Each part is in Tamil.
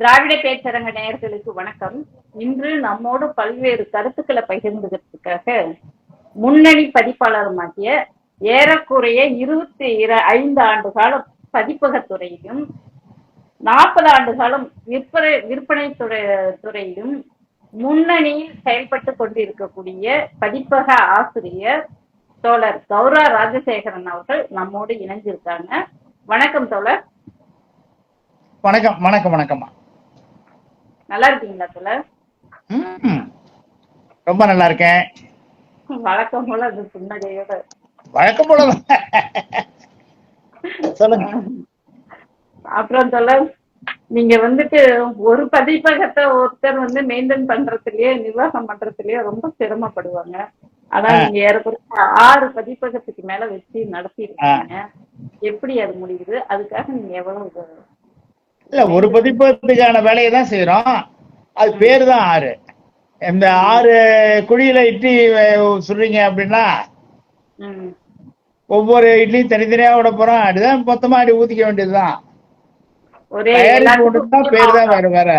திராவிட பேச்சரங்க நேயர்களுக்கு வணக்கம். இன்று நம்மோடு பல்வேறு கருத்துக்களை பகிர்ந்துக்கிறதுக்காக முன்னணி பதிப்பாளருமாகிய ஏறக்குறைய இருபத்தி இர ஐந்து ஆண்டு காலம் பதிப்பகத்துறையிலும் நாற்பது ஆண்டு காலம் விற்பனை விற்பனை துறை துறையிலும் முன்னணியில் செயல்பட்டு கொண்டிருக்கக்கூடிய பதிப்பக ஆசிரியர் தோழர் கௌரா ராஜசேகரன் அவர்கள் நம்மோடு இணைஞ்சிருக்காங்க. வணக்கம் தோழர். வணக்கம் வணக்கம் வணக்கம்மா. நல்லா இருக்கீங்களா ம், ரொம்ப நல்லா இருக்கேன் வழக்கம் போல அது புன்னகையோட வழக்கம் போல சொல்லுங்க. அப்புறம் தோழர் நீங்க வந்துட்டு ஒரு பதிப்பகத்தை ஒருத்தர் வந்து மெயின்டைன் பண்றதுலயே நிர்வாகம் பண்றதுலயே ரொம்ப சிரமப்படுவாங்க. ஆனா. நீங்க ஏறக்குறைய ஆறு பதிப்பகத்துக்கு மேல வச்சு நடத்தி இருக்கீங்க எப்படி அது முடியுது? அதுக்காக நீங்க எவ்வளவு இல்ல ஒரு பதிப்பகத்துக்கான வேலையை தான் செய்யறோம் அது பேரு தான் ஆறு. இந்த ஆறு குழியில இட்லி சொல்றீங்க அப்படின்னா ஒவ்வொரு இட்லியும் தனித்தனியா விட போறோம். அப்படிதான் மொத்தமா அடி ஊத்திக்க வேண்டியதுதான். பேர் தான் வேற வேற.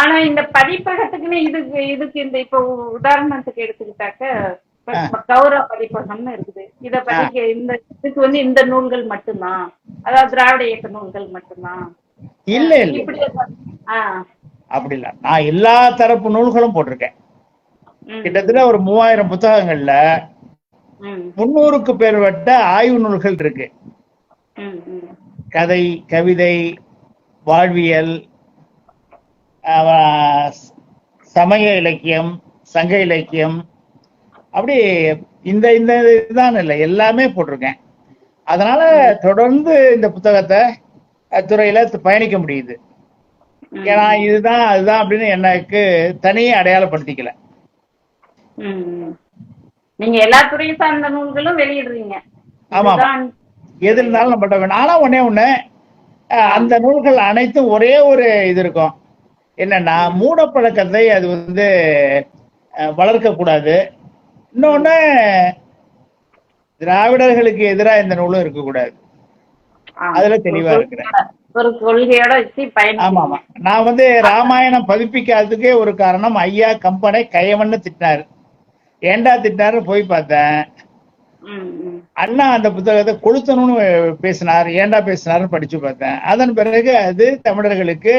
ஆனா இந்த பதிப்பகத்துக்குன்னு இதுக்கு இதுக்கு இந்த இப்ப உதாரணத்துக்கு எடுத்துக்கிட்டாக்க கௌரவ பதிப்பகம்னு இருக்குது. இத படிக்க இந்த இதுக்கு வந்து இந்த நூல்கள் மட்டும்தான். அதாவது திராவிட இயக்க நூல்கள் மட்டும்தான். இல்ல இல்ல. அப்படி இல்ல. நான் எல்லா தரப்பு நூல்களும் போட்டிருக்கேன். கிட்டத்தட்ட ஒரு மூவாயிரம் புத்தகங்கள்ல முன்னூறுக்கு பேர்பட்ட ஆய்வு நூல்கள் இருக்கு. கதை கவிதை வாழ்வியல் சமய இலக்கியம் சங்க இலக்கியம் அப்படி இந்த இந்த இதுதான் இல்லை. எல்லாமே போட்டிருக்கேன். அதனால தொடர்ந்து இந்த புத்தகத்தை துறையில பயணிக்க முடியுது. ஏன்னா இதுதான் அதுதான் அப்படின்னு எனக்கு தனியே அடையாளப்படுத்திக்கல. நீங்க எல்லா துறையும் சார்ந்த நூல்களும் வெளியிடுறீங்க. ஆமா, எது இருந்தாலும் நம்மகிட்ட வேணும். ஆனா ஒண்ணே ஒண்ணு அந்த நூல்கள் அனைத்தும் ஒரே ஒரு இது இருக்கும். என்னன்னா மூடப்பழக்கத்தை அது வந்து அஹ், வளர்க்கக்கூடாது. இன்னொன்னு திராவிடர்களுக்கு எதிரா இந்த நூலும் இருக்கக்கூடாது. அதுல தெளிவா இருக்கிறேன். ஆமா ஆமா. நான் வந்து ராமாயணம் பதிப்பிக்காததுக்கே ஒரு காரணம் ஐயா கம்பனை கையவன்னு திட்டினாரு. ஏண்டா திட்டினாரு போய் பார்த்தேன். அண்ணா அந்த புத்தகத்தை கொளுத்தணும்னு பேசினார் ஏண்டா பேசினாருன்னு படிச்சு பார்த்தேன். அதன் பிறகு அது தமிழர்களுக்கு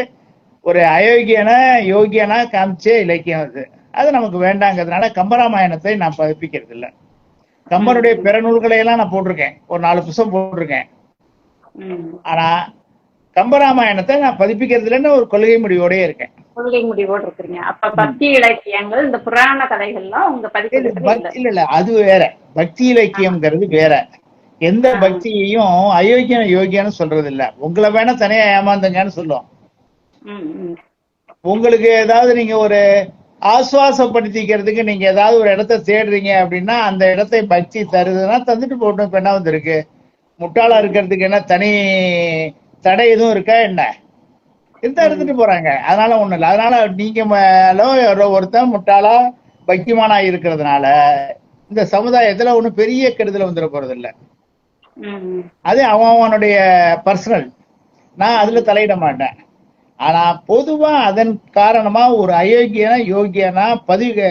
ஒரு அயோக்கியன யோகியனா காமிச்ச இலக்கியம் அது. அது நமக்கு வேண்டாங்கிறதுனால கம்பராமாயணத்தை நான் பதிப்பிக்கிறது இல்ல கம்பனுடைய பிற நூல்களை எல்லாம் நான் போட்டிருக்கேன். ஒரு நாலு புத்தகம் போட்டிருக்கேன். ஆனா கம்பராமாயணத்தை நான் பதிப்பிக்கிறது இல்லைன்னு ஒரு கொள்கை முடிவோடயே இருக்கேன். கொள்கை முடிவோடு இருக்கிறீங்க. அப்ப பக்தி இலக்கியங்கள் இந்த புராண கதைகள்லாம் உங்க இல்ல, இல்ல பக்தி- இல்ல. இல்ல அது வேற. பக்தி இலக்கியம்ங்கிறது வேற. எந்த. பக்தியையும் அயோக்கியம் யோகியன்னு சொல்றது இல்ல உங்களை வேணா தனியா ஏமாந்துங்கன்னு சொல்லுவோம். உங்களுக்கு ஏதாவது நீங்க ஒரு ஆசுவாசப்படுத்திக்கிறதுக்கு நீங்க ஏதாவது ஒரு இடத்த தேடுறீங்க அப்படின்னா அந்த இடத்தை பக்தி தருதுன்னா தந்துட்டு போட்டோம் இப்ப என்ன வந்திருக்கு? முட்டாளா இருக்கிறதுக்கு என்ன தனி தடை எதுவும் இருக்கா என்ன? இருந்தா எடுத்துட்டு போறாங்க. அதனால ஒண்ணும் இல்லை. அதனால நீங்க மேலோ ஒருத்தன் முட்டாளா பக்திமானா இருக்கிறதுனால இந்த சமுதாயத்துல ஒண்ணும் பெரிய கெடுதல் வந்துட போறது இல்ல. அது அவன் அவனுடைய பர்சனல் நான் அதுல தலையிட மாட்டேன். ஆனா பொதுவா அதன் காரணமா ஒரு அயோக்கியனா யோகியனா பதிவு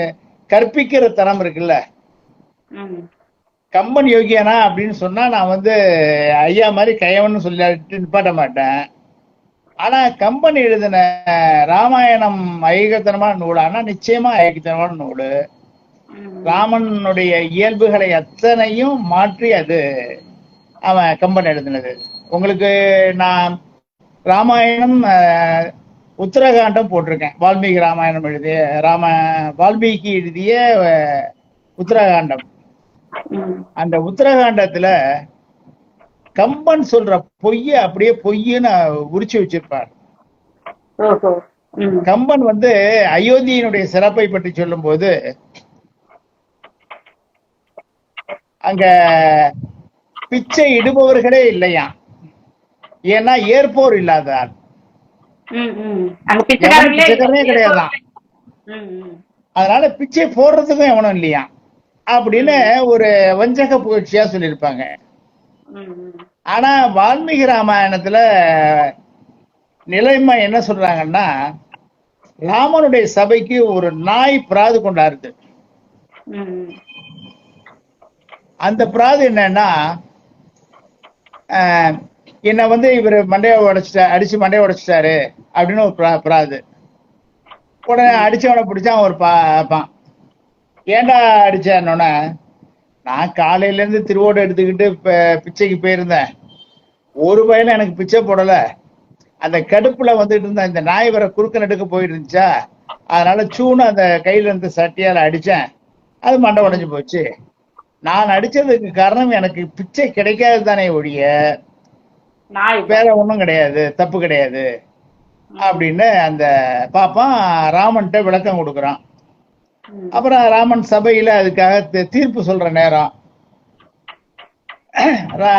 கற்பிக்கிற தரம் இருக்குல்ல. கம்பன் யோகியனா அப்படின்னு சொன்னா நான் வந்து ஐயா மாதிரி கையவன்னு சொல்லிட்டு நிப்பாட்ட மாட்டேன் ஆனா கம்பன் எழுதின ராமாயணம் ஐகத்தனமான நூல் ஆனா நிச்சயமா ஐகத்தனமான நூல். ராமனுடைய இயல்புகளை அத்தனையும் மாற்றி அது அவன் கம்பன் எழுதினது உங்களுக்கு நான் ராமாயணம் உத்தரகாண்டம் போட்டிருக்கேன். வால்மீகி ராமாயணம் எழுதிய ராம வால்மீகி எழுதிய உத்தரகாண்டம். அந்த உத்தரகாண்டத்துல கம்பன் சொல்ற பொய்ய அப்படியே பொய்ன்னு உரிச்சு வச்சிருப்பார். கம்பன் வந்து அயோத்தியினுடைய சிறப்பை பற்றி சொல்லும்போது அங்க பிச்சை இடுபவர்களே இல்லையா ஏன்னா ஏற்போர். ம், ம். அதனால பிச்சை போடுறதுக்கும் எவனும் இல்லையா? அப்படின்னு ஒரு வஞ்சக புகழ்ச்சியா சொல்லியிருப்பாங்க. ஆனா வால்மீகி ராமாயணத்துல நிலைமை என்ன சொல்றாங்கன்னா ராமனுடைய சபைக்கு ஒரு நாய் பிராது கொண்டாருது அந்த பிராது என்னன்னா என்ன வந்து இவர் மண்டையை உடைச்சிட்டா அடிச்சு மண்டைய உடைச்சிட்டாரு அப்படின்னு ஒரு பிராது உடனே அடிச்சவனை பிடிச்சா ஒரு பாப்பான். ஏன்டா அடிச்சேன்னொன்னே நான் காலையில இருந்து திருவோடு எடுத்துக்கிட்டு இப்போ பிச்சைக்கு போயிருந்தேன். ஒரு பையனும் எனக்கு பிச்சை போடல. அந்த கடுப்புல வந்துட்டு இருந்த இந்த நாய் வர குறுக்க நடுக்க போயிட்டு இருந்துச்சா அதனால சூனு அந்த கையில இருந்து சட்டியால அடிச்சேன். அது மண்டை உடஞ்சு போச்சு. நான் அடிச்சதுக்கு காரணம் எனக்கு பிச்சை கிடைக்காது தானே ஒழிய. வேற ஒண்ணும் கிடையாது தப்பு கிடையாது. அப்படின்னு அந்த பாப்பான் ராமன்கிட்ட விளக்கம் கொடுக்குறான். அப்புறம் ராமன் சபையில அதுக்காக தீர்ப்பு சொல்ற நேரம்.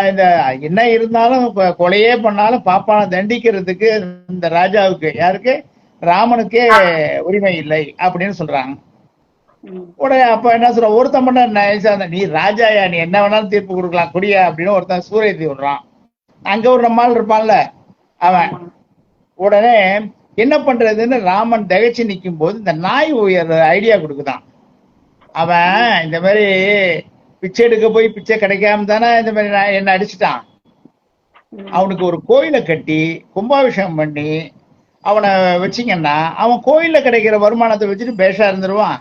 இந்த என்ன இருந்தாலும் கொலையே பண்ணாலும் பாப்பானை தண்டிக்கிறதுக்கு இந்த ராஜாவுக்கு யாருக்கு? ராமனுக்கே உரிமை இல்லை அப்படின்னு சொல்றாங்க. உடனே அப்ப என்ன சொல்ற ஒருத்தன் பண்ண நீ ராஜாயா நீ என்ன வேணாலும் தீர்ப்பு கொடுக்கலாம் குடியா அப்படின்னு ஒருத்தன் சூரியத்தி விடுறான். அங்க ஒரு நம்மால் இருப்பான்ல அவன். உடனே என்ன பண்றதுன்னு ராமன் திகைச்சு நிக்கும் போது இந்த நாய் உயர் ஐடியா கொடுக்குதான். அவன் இந்த மாதிரி பிச்சை எடுக்க போய் பிச்சை கிடைக்காம தானே இந்த மாதிரி நான் என்ன அடிச்சிட்டான். அவனுக்கு ஒரு கோயிலை கட்டி கும்பாபிஷேகம் பண்ணி அவனை வச்சிங்கன்னா அவன் கோயில்ல கிடைக்கிற வருமானத்தை வச்சுட்டு பேஷா இருந்துருவான்.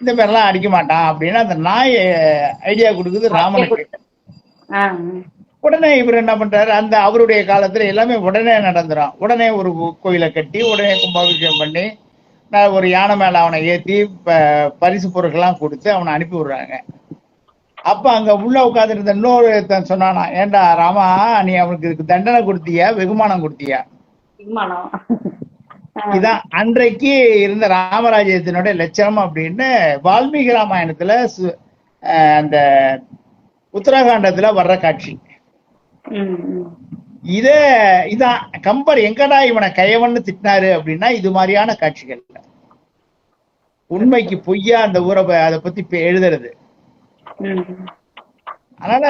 இந்த மாதிரிலாம் அடிக்க மாட்டான் அப்படின்னு அந்த நாய் ஐடியா கொடுக்குது ராமனுக்கு. உடனே இவர் என்ன பண்றாரு? அந்த அவருடைய காலத்துல எல்லாமே உடனே நடந்துரும். உடனே ஒரு கோயிலை கட்டி உடனே கும்பாபிஷேகம் பண்ணி ஒரு யானை மேல அவனை ஏத்தி பரிசு பொருட்கள்லாம் கொடுத்து அவனை அனுப்பி விடுறாங்க. அப்ப அங்க உள்ள உட்கார்ந்திருந்த இன்னொரு சொன்னானா ஏன்டா ராமா நீ அவனுக்கு இதுக்கு தண்டனை கொடுத்தியா? வெகுமானம் கொடுத்தியா? இதான் அன்றைக்கு இருந்த ராமராஜ்யத்தினுடைய லட்சணம் அப்படின்னு வால்மீகி ராமாயணத்துல அந்த உத்தரகாண்டத்துல வர்ற காட்சி. இத இதான் கம்பர் எங்கடா இவனை கயவன்னு திட்டினாரு அப்படின்னா இது மாதிரியான காட்சிகள். உண்மைக்கு பொய்யா அந்த ஊரை அதை பத்தி எழுதுறது. அதனால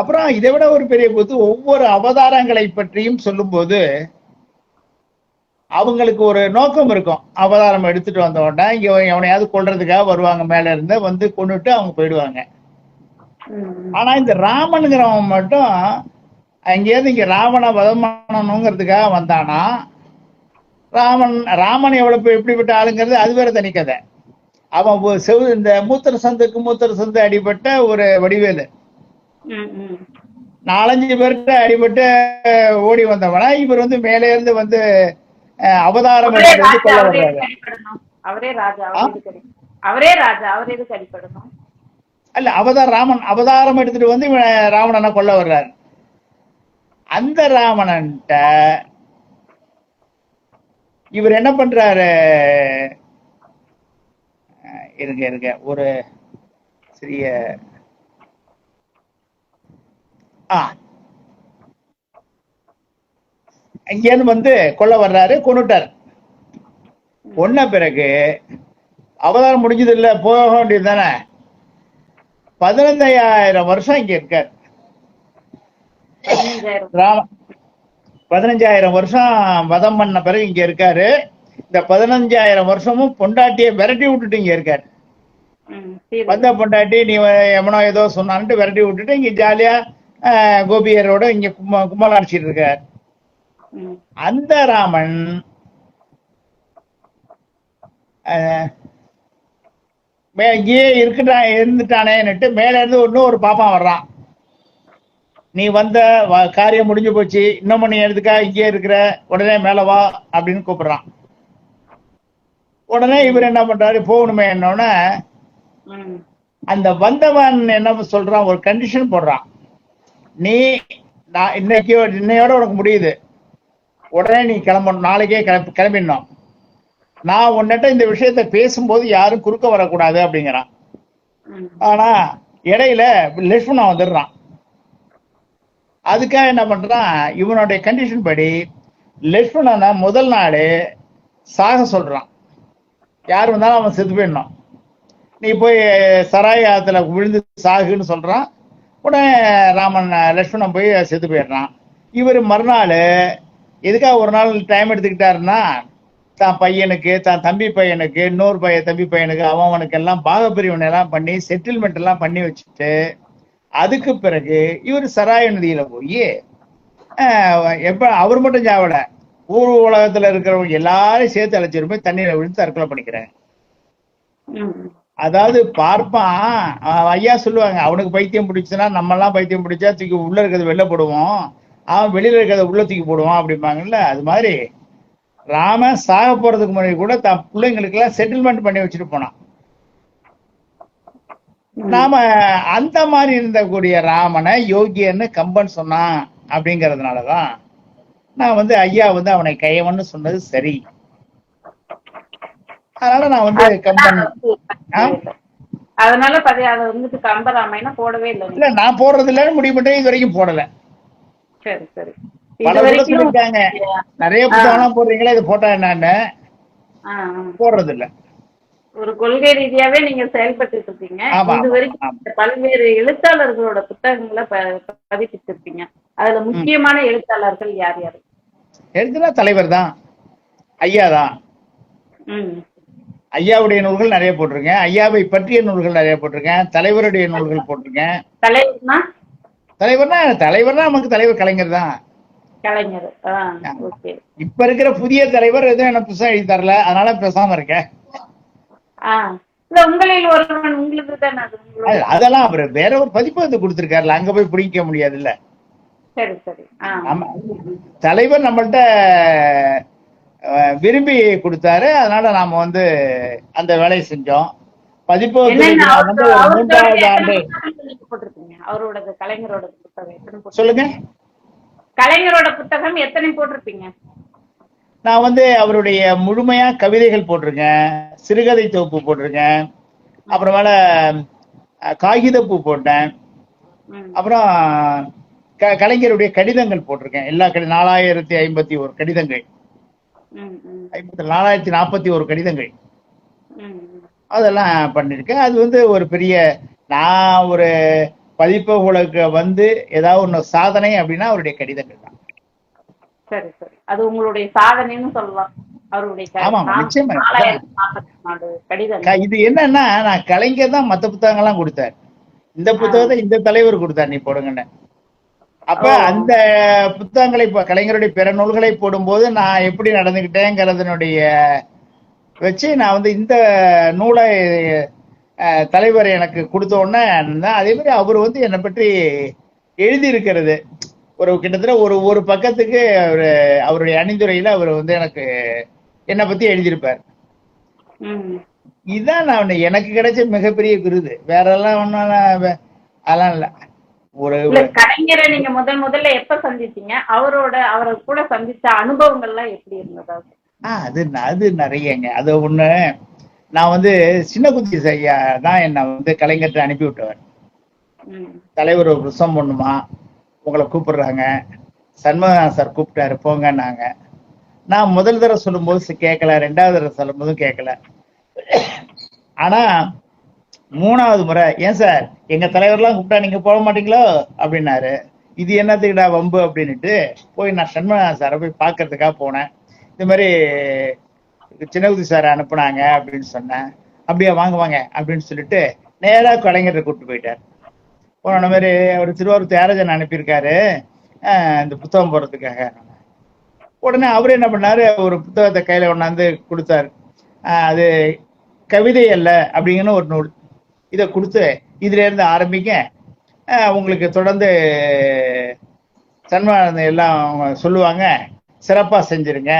அப்புறம் இதை விட ஒரு பெரிய கூத்து ஒவ்வொரு அவதாரங்களை பற்றியும் சொல்லும்போது அவங்களுக்கு ஒரு நோக்கம் இருக்கும். அவதாரம் எடுத்துட்டு வந்த உடனே இங்க எவனையாவது கொல்றதுக்காக வருவாங்க மேல இருந்து வந்து கொண்டுட்டு அவங்க போயிடுவாங்க. ஆனா இந்த ராமனுங்கிறவன் மட்டும் அங்கேயிருந்து இங்க ராவண வதம் பண்ணணுங்கிறதுக்காக வந்தானா? ராமன் ராமன் எவ்வளவு எப்படிப்பட்ட ஆளுங்கிறது அது வேற தனி கதை. அவன் செவு இந்த மூத்தர் சந்துக்கு மூத்தர் சந்து அடிபட்ட ஒரு வடிவேலு. நாலஞ்சு பேர்கிட்ட அடிபட்டு ஓடி வந்தவனா. இவர் வந்து மேலே இருந்து வந்து அவதாரம் அவரே ராஜா கொல்ல அவரே அல்ல அவதார் ராமன் அவதாரம் எடுத்துட்டு வந்து இவன் ராவணனை கொல்ல வர்றாரு. அந்த ராவணன்ட்ட இவர் என்ன பண்றாரு? இருங்க இருங்க. ஒரு சிறிய ஆ. அங்கேருந்து வந்து கொல்ல வர்றாரு கொண்டுட்டார் கொன்ன பிறகு அவதாரம் முடிஞ்சது இல்ல போக வேண்டியது தானே? பதினைந்தாயிரம் வருஷம் இங்க இருக்கார். ராம பதினஞ்சாயிரம் வருஷம் வதம் பண்ண பிறகு இங்க இருக்காரு. இந்த பதினஞ்சாயிரம் வருஷமும் பொண்டாட்டியை விரட்டி விட்டுட்டு இங்க இருக்காரு. வந்த பொண்டாட்டி நீ எவனோ ஏதோ சொன்னான்ட்டு விரட்டி விட்டுட்டு இங்க ஜாலியா கோபியரோட இங்க கும்ம கும்மல் அடிச்சிட்டு இருக்கார். அந்த ராமன் இங்கேயே இருக்கட்டான் இருந்துட்டானேன்னுட்டு மேல இருந்து இன்னும் ஒரு பாப்பான் வர்றான். நீ வந்த காரியம் முடிஞ்சு போச்சு. இன்னும் நீ எதுக்கா இங்கே இருக்கிற? உடனே மேல வா அப்படின்னு கூப்பிடுறான். உடனே இவர் என்ன பண்றாரு? போகணுமே என்னோடனே. அந்த வந்தவன் என்ன சொல்றான்? ஒரு கண்டிஷன் போடுறான். நீ நான் இன்னைக்கு இன்னையோட உனக்கு முடியுது. உடனே நீ கிளம்பணும் நாளைக்கே கிளம்பி கிளம்பிடணும். நான் உன்னிட்ட இந்த விஷயத்த பேசும்போது யாரும் குறுக்க வரக்கூடாது அப்படிங்கிறான். ஆனா இடையில லட்சுமணன் வந்துடுறான். அதுக்காக என்ன பண்றான்? இவனுடைய கண்டிஷன் படி லட்சுமணனை முதல் நாள் சாக சொல்றான். யார் வந்தாலும் அவன் செத்து போயிடணும். நீ போய் சராய ஆத்துல விழுந்து சாகுன்னு சொல்றான். உடனே ராமன் லட்சுமணன் போய் செத்து போயிடுறான். இவர் மறுநாள் எதுக்காக ஒரு நாள் டைம் எடுத்துக்கிட்டாருன்னா தான் பையனுக்கு தான் தம்பி பையனுக்கு இன்னொரு பையன் தம்பி பையனுக்கு அவன் அவனுக்கு எல்லாம் பாகப்பிரிவினை எல்லாம் பண்ணி செட்டில்மெண்ட் எல்லாம் பண்ணி வச்சுட்டு அதுக்கு பிறகு இவர் சராய நதியில போய் எப்ப அவர் மட்டும் சாவல. ஊர் உலகத்துல இருக்கிறவங்க எல்லாரும் சேர்த்து அழைச்சிட்டு போய் தண்ணியில விழுந்து தற்கொலை பண்ணிக்கிறேன் அதாவது பார்ப்பான் அவன் ஐயா சொல்லுவாங்க அவனுக்கு பைத்தியம் பிடிச்சுன்னா நம்ம எல்லாம் பைத்தியம் பிடிச்சா தூக்கி உள்ள இருக்கிறத வெளில போடுவோம். அவன் வெளியில இருக்கிறத உள்ள தூக்கி போடுவான் அப்படிம்பாங்கல்ல அது மாதிரி. ராமன் சாக போறதுக்கு முன்னாடி கூட தான் பிள்ளைங்களுக்கு எல்லாம் செட்டில்மெண்ட் பண்ணி வச்சுட்டு போனான். நாம அந்த மாதிரி இருந்தக்கூடிய ராமனை யோகியன்னு கம்பன் சொன்னான் அப்படிங்கறதுனாலதான் நான் வந்து ஐயா வந்து அவனை கையவன்னு சொன்னது சரி. அதனால நான் வந்து கம்பன்? அதனால அதை வந்துட்டு கம்பராமாயணம் போடவே இல்லை. இல்ல நான் போடுறது இல்லைன்னு முடிவு பண்ணி இது வரைக்கும் போடல. சரி சரி. பல சொல்லிருக்காங்க நிறைய புத்தகம்லாம் போடுறீங்களா இது போட்டா என்னன்னு. போடுறது இல்ல. ஒரு கொள்கை ரீதியாவே நீங்க செயல்பட்டு இருக்கீங்க இது வரைக்கும். பல்வேறு எழுத்தாளர்களோட புத்தகங்களை ப- பதிப்பிச்சிருப்பீங்க அதுல முக்கியமான எழுத்தாளர்கள் யார் யாரு? எழுதுனா தலைவர் தான். ஐயா தான். ஐயாவுடைய நூல்கள் நிறைய போட்டிருக்கேன். ஐயாவை பற்றிய நூல்கள் நிறைய போட்டிருக்கேன். தலைவருடைய நூல்கள் போட்டிருக்கேன். தலைவர்னா? தலைவர்னா தலைவர்னா நமக்கு தலைவர் கலைஞர் தான். கலைஞர். இப்ப இருக்கிற புதிய தலைவர் எதுவும் எனக்கு புதுசா எழுதி தரல. அதனால பேசாம இருக்கேன். அதெல்லாம் அவர் வேற ஒரு பதிப்பு வந்து கொடுத்திருக்காருல அங்க போய் பிடிக்க ஆ. ஆமா. தலைவர் நம்மள்ட்ட விரும்பி கொடுத்தாரு. அதனால நாம வந்து அந்த வேலையை செஞ்சோம். பதிப்பு அவரோட- மூன்றாவது ஆண்டு கலைஞரோட புத்தகம்? சொல்லுங்க. கலைஞரோட புத்தகம் எத்தனை போட்டிருப்பீங்க? நான் வந்து அவருடைய முழுமையா கவிதைகள் போட்டிருக்கேன் சிறுகதை தொகுப்பு போட்டிருக்கேன் அப்புறமேல காகிதப்பூ போட்டேன். அப்புறம் க கலைஞருடைய கடிதங்கள் போட்டிருக்கேன். எல்லா கடி நாலாயிரத்தி ஐம்பத்தி ஒரு கடிதங்கள். ஐம்பத்தி நாலாயிரத்தி நாற்பத்தி ஒரு கடிதங்கள். அதெல்லாம் பண்ணியிருக்கேன். அது வந்து ஒரு பெரிய நான் ஒரு பதிப்புகளுக்கு வந்து ஏதாவது ஒன்று சாதனை அப்படின்னா அவருடைய கடிதங்கள் தான். சரி சரி. அது உங்களுடைய சாதனைன்னு சொல்லலாம். இது என்னன்னா நான் கலைஞர் தான் மற்ற புத்தகங்கள்லாம் கொடுத்தார். இந்த புத்தகத்தை இந்த தலைவர் கொடுத்தார் நீ போடுங்கன்னு. அப்ப. அந்த புத்தகங்களை கலைஞருடைய பிற நூல்களை போடும்போது நான் எப்படி நடந்துகிட்டேங்கிறதுனுடைய வச்சு நான் வந்து இந்த நூலை தலைவர் எனக்கு கொடுத்த உடனே அதே மாதிரி அவர் வந்து என்னை பற்றி எழுதி இருக்கிறது ஒரு கிட்டத்தட்ட ஒரு ஒரு பக்கத்துக்கு அவரு அவருடைய அணிந்துரையில அவர் வந்து எனக்கு என்னை பத்தி எழுதியிருப்பார். இதுதான் நான் எனக்கு கிடைச்ச மிகப்பெரிய விருது. வேற எல்லாம் வே- அதெல்லாம் இல்ல. ஒரு கலைஞரை நீங்க முதல் முதல்ல எப்ப சந்திச்சீங்க? அவரோட அவரை கூட சந்திச்ச அனுபவங்கள்லாம் எப்படி இருந்தது? அது? ஆ, அது அது நிறையங்க. அது ஒண்ணு நான் வந்து சின்ன குத்தி ஐயா தான் என்னை வந்து கலைஞர்கிட்ட அனுப்பி விட்டவர் தலைவர் ஒரு புருஷம் பண்ணுமா. உங்களை கூப்பிடுறாங்க. சண்முகநாதன் சார் கூப்பிட்டாரு போங்கன்னாங்க. நான் முதல் தடவை சொல்லும்போது கேட்கல ரெண்டாவது தடவை சொல்லும்போதும் கேட்கல ஆனா மூணாவது முறை ஏன் சார் எங்க தலைவர்லாம் கூப்பிட்டா நீங்க போக மாட்டீங்களோ? அப்படின்னாரு. இது என்னத்துக்குடா வம்பு? அப்படின்னுட்டு போய் நான் சண்முகா சாரை போய் பார்க்கறதுக்காக போனேன். இந்த மாதிரி சின்னகுதி சார் அனுப்புனாங்க அப்படின்னு சொன்னேன். அப்படியே வாங்க வாங்க அப்படின்னு சொல்லிட்டு நேராக கலைஞரை கூப்பிட்டு போயிட்டார். போன மாதிரி அவர் திருவாரூர் தியாகராஜன் அனுப்பியிருக்காரு. இந்த புத்தகம் போடுறதுக்காக. உடனே அவர் என்ன பண்ணாரு? ஒரு புத்தகத்தை கையில கொண்டாந்து கொடுத்தாரு. அது கவிதை அல்ல அப்படிங்கிற ஒரு நூல். இதை கொடுத்து இதுல இருந்து ஆரம்பிங்க. உங்களுக்கு தொடர்ந்து சன்மானம் எல்லாம் அவங்க சொல்லுவாங்க. சிறப்பா செஞ்சிருங்க.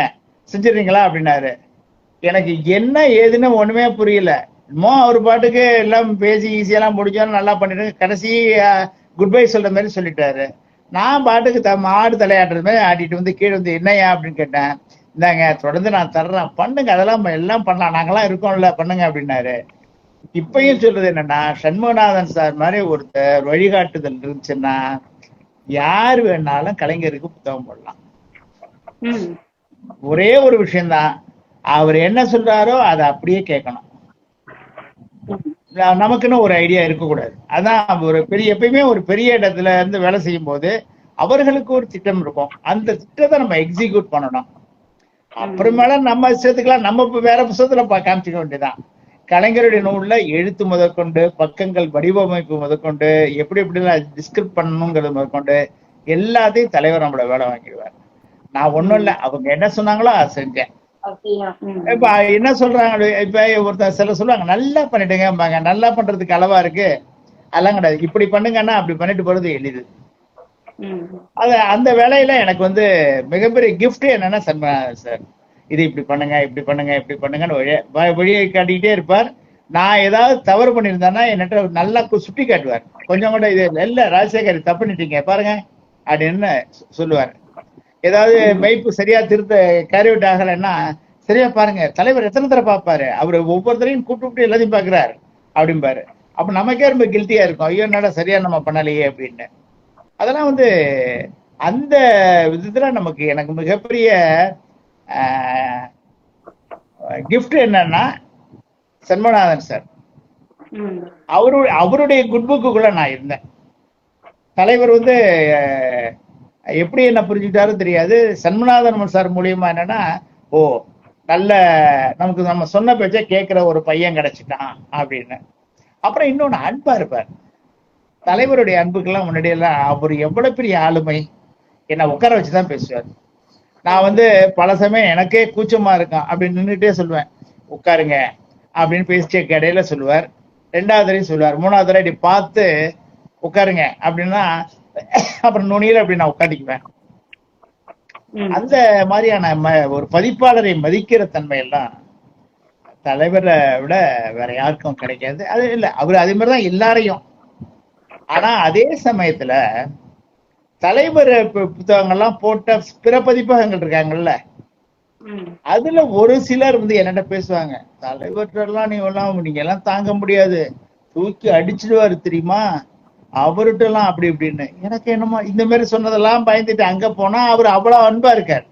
செஞ்சிருங்களா அப்படின்னாரு. எனக்கு என்ன ஏதுன்னு ஒண்ணுமே புரியல. என்னமோ அவர் பாட்டுக்கு எல்லாம் பேசி ஈஸியெல்லாம் முடிச்சோம் நல்லா பண்ணிட்டு கடைசி குட் பை சொல்ற மாதிரி சொல்லிட்டாரு. நான் பாட்டுக்கு த மாடு தலையாட்டுற மாதிரி ஆடிட்டு வந்து கீழே வந்து என்னையா அப்படின்னு கேட்டேன். இந்தாங்க தொடர்ந்து நான் தர்றேன். பண்ணுங்க அதெல்லாம் எல்லாம் பண்ணலாம். நாங்கெல்லாம் இருக்கோம்ல பண்ணுங்க அப்படின்னாரு. இப்பயும் சொல்றது என்னன்னா சண்முகநாதன் சார் மாதிரி ஒருத்தர் வழிகாட்டுதல் இருந்துச்சுன்னா யார் வேணாலும் கலைஞருக்கு புத்தகம் போடலாம். ஒரே ஒரு விஷயம்தான். அவர் என்ன சொல்றாரோ அதை அப்படியே கேட்கணும். நமக்குன்னு ஒரு ஐடியா இருக்கக்கூடாது. அதான் ஒரு பெரிய எப்பயுமே ஒரு பெரிய இடத்துல இருந்து வேலை செய்யும் போது அவர்களுக்கு ஒரு திட்டம் இருக்கும். அந்த திட்டத்தை நம்ம எக்ஸிக்யூட் பண்ணணும். அப்புறமேல நம்ம விஷயத்துக்கெல்லாம் நம்ம இப்போ வேற புத்தகத்துல பா- காமிச்சிக்க வேண்டியதுதான். கலைஞருடைய நூல்ல எழுத்து முதற்கொண்டு பக்கங்கள் வடிவமைப்பு முதற்கொண்டு எப்படி எப்படிலாம் டிஸ்கிரிப் பண்ணணுங்கிறது முதற்கொண்டு எல்லாத்தையும் தலைவர் நம்மள வேலை வாங்கிடுவார். நான் ஒண்ணும் இல்ல. அவங்க என்ன சொன்னாங்களோ அதை செஞ்சேன். இப்ப என்ன சொல்றாங்க? இப்ப ஒருத்தர் சில சொல்லுவாங்க நல்லா பண்ணிட்டுங்கம்பாங்க நல்லா பண்றதுக்கு அளவா இருக்கு. அதெல்லாம் கிடையாது. இப்படி பண்ணுங்கன்னா அப்படி பண்ணிட்டு போறது எளிது. அது அந்த வேலையில எனக்கு வந்து மிகப்பெரிய gift என்னன்னா சார் இது இப்படி பண்ணுங்க இப்படி பண்ணுங்க இப்படி பண்ணுங்கன்னு வழிய- வழியை காட்டிக்கிட்டே இருப்பார். நான் ஏதாவது தவறு பண்ணியிருந்தேன்னா என்கிட்ட நல்லா சுட்டி காட்டுவார். கொஞ்சம் கூட இது இல்ல, ராஜசேகர் தப்பு பண்ணிட்டீங்க பாருங்க அப்படின்னு சொல்லுவார். ஏதாவது மெய்ப்பு சரியா திருத்த கேரி அவுட் ஆகலைன்னா சரியா பாருங்க தலைவர் எத்தனை தடவை பார்ப்பாரு? அவர் ஒவ்வொருத்தரையும் கூப்பிட்டு எல்லாத்தையும் பாக்குறாரு அப்படிம்பாரு. அப்ப நமக்கே ரொம்ப கில்ட்டியா இருக்கும். ஐயோ என்னடா சரியா நம்ம பண்ணலையே அப்படின்னு. அதெல்லாம் வந்து அந்த விதத்துல நமக்கு எனக்கு மிகப்பெரிய கிஃப்ட் என்னன்னா சண்முகநாதன் சார். அவரு அவருடைய குட் புக்குக்குள்ள நான் இருந்தேன். தலைவர் வந்து எப்படி என்ன புரிஞ்சுக்கிட்டாரோ தெரியாது. சண்முநாதன் சார் மூலியமா என்னன்னா ஓ நல்ல நமக்கு நம்ம சொன்ன பேச்சா கேட்கிற ஒரு பையன் கிடைச்சிட்டான் அப்படின்னு. அப்புறம் இன்னொன்னு அன்பா இருப்பார். தலைவருடைய அன்புக்கெல்லாம் முன்னாடி எல்லாம் அவர் எவ்வளவு பெரிய ஆளுமை. என்னை உட்கார வச்சுதான் பேசுவார். நான் வந்து பல சமயம் எனக்கே கூச்சமா இருக்கும் அப்படின்னு நின்றுட்டே சொல்லுவேன். உட்காருங்க அப்படின்னு பேசிட்டு இடையில சொல்லுவார். ரெண்டாவது தடவை சொல்லுவார். மூணாவது தடவை இப்படி பார்த்து உட்காருங்க அப்படின்னா அப்புறம் நுனியில அப்படி நான் உட்காந்துக்குவேன். அந்த மாதிரியான ஒரு பதிப்பாளரை மதிக்கிற தன்மை எல்லாம் தலைவரை விட வேற யாருக்கும் கிடைக்காது. அது இல்ல அவர் அதே மாதிரிதான் எல்லாரையும். ஆனா அதே சமயத்துல தலைவர் புத்தகங்கள்லாம் போட்ட பிற பதிப்பகங்கள் இருக்காங்கல்ல. அதுல ஒரு சிலர் வந்து என்னட்ட பேசுவாங்க தலைவர்கிட்டலாம் நீ எல்லாம் நீங்க எல்லாம் தாங்க முடியாது. தூக்கி அடிச்சிடுவாரு தெரியுமா? அவர்கிட்ட எல்லாம் அப்படி இப்படின்னு. எனக்கு என்னமோ இந்த மாதிரி சொன்னதெல்லாம் பயந்துட்டு அங்க போனா அவர் அவ்வளவு அன்பா இருக்கார்.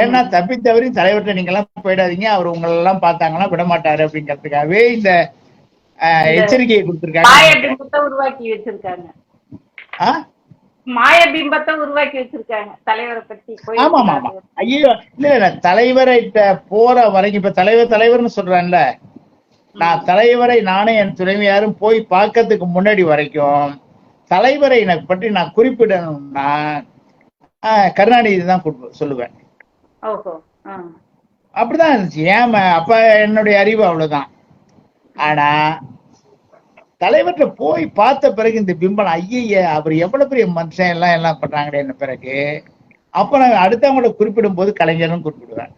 ஏன்னா தப்பி தவறி தலைவர்கிட்ட நீங்க எல்லாம் போயிடாதீங்க. அவர் உங்களை எல்லாம் பார்த்தாங்கன்னா விட மாட்டாரு அப்படிங்கிறதுக்காகவே இந்த எச்சரிக்கையை கொடுத்திருக்காங்க. உருவாக்கி வச்சிருக்காங்க? மாய பிம்பத்தை உருவாக்கி வச்சிருக்காங்க தலைவரை பத்தி. ஆமா ஆமா ஐயோ இல்ல இல்ல. தலைவர்கிட்ட போற வரைக்கும் இப்ப தலைவர் தலைவர்னு சொல்றேன்ல. நான் தலைவரை நானே என் துணைவியாரும் போய் பார்க்கறதுக்கு முன்னாடி வரைக்கும் தலைவரை எனக்கு பற்றி நான் குறிப்பிடணும்னா கருணாநிதி தான் சொல்லுவேன். அப்படிதான் இருந்துச்சு. ஏன் அப்ப என்னுடைய அறிவு அவ்வளவுதான். ஆனா தலைவர்கிட்ட போய் பார்த்த பிறகு இந்த பிம்பம் ஐய அவர் எவ்வளவு பெரிய மனுஷன் எல்லாம் எல்லாம் பண்றாங்களே என்ன பிறகு அப்ப நான் அடுத்தவங்களை குறிப்பிடும் போது கலைஞரும் குறிப்பிடுவேன்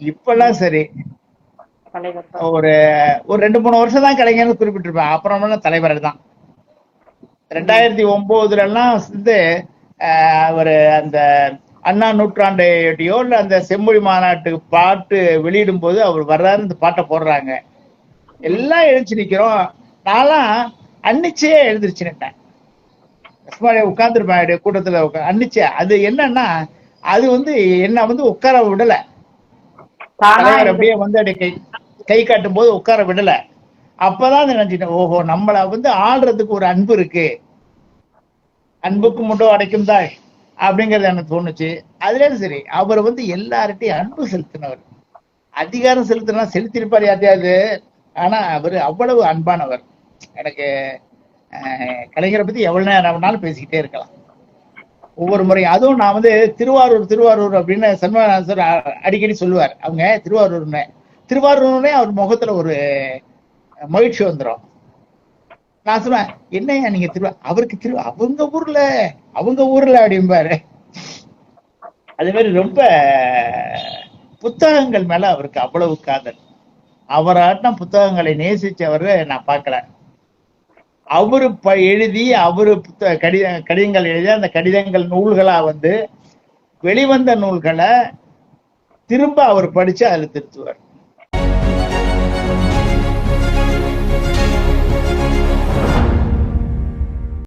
இப்பெல்லாம் சரி. ஒரு ஒரு ரெண்டு மூணு வருஷம் தான் கலைஞர்னு குறிப்பிட்டிருப்பேன். அப்புறமெல்லாம் தலைவர் தான். ரெண்டாயிரத்தி ஒன்பதுல எல்லாம் வந்து அவரு அந்த அண்ணா நூற்றாண்டையோ இல்ல அந்த செம்மொழி மாநாட்டுக்கு பாட்டு வெளியிடும் போது அவர் வர்றாரு இந்த பாட்டை போடுறாங்க. எல்லாம் எழுச்சி நிக்கிறோம். நான்லாம் அன்னிச்சே எழுந்திருச்சுன்னுட்டேன் உட்காந்துருப்பேன் கூட்டத்துல உட்கா அன்னிச்சே. அது என்னன்னா அது வந்து என்ன வந்து உட்கார விடல. அப்படியே வந்து அப்படியே கை காட்டும் போது உட்கார விடல. அப்பதான் நினைச்சிட்டேன் ஓஹோ நம்மள வந்து ஆள்றதுக்கு ஒரு அன்பு இருக்கு. அன்புக்கு முட்டோ அடைக்கும் தாய் அப்படிங்கறது எனக்கு தோணுச்சு. அதுலேயும் சரி அவர் வந்து எல்லார்ட்டையும் அன்பு செலுத்தினவர். அதிகாரம் செலுத்தினா செலுத்திருப்பார் யாத்தையாவது ஆனா அவர் அவ்வளவு அன்பானவர். எனக்கு அஹ், கலைஞரை பத்தி எவ்வளவு நேரம் பேசிக்கிட்டே இருக்கலாம். ஒவ்வொரு முறையும். அதுவும் நான் வந்து திருவாரூர் திருவாரூர் அப்படின்னு சண்முகநாதன் அடிக்கடி சொல்லுவார். அவங்க திருவாரூர்னு. திருவாரூர்னே அவர் முகத்துல ஒரு மகிழ்ச்சி வந்துடும் நான் சொன்னேன் என்னய்யா நீங்க திருவா அவருக்கு திரு அவங்க ஊர்ல அவங்க ஊர்ல அப்படிம்பாரு. அது மாதிரி ரொம்ப புத்தகங்கள் மேல அவருக்கு அவ்வளவு காதல். அவராட்டம் புத்தகங்களை நேசிச்சவர் நான் பார்க்கல. அவரு ப எழுதி அவரு புத்த கடித கடிதங்கள் எழுதி அந்த கடிதங்கள் நூல்களா வந்து வெளிவந்த நூல்களை திரும்ப அவர் படிச்சு அதுல திருத்துவார்.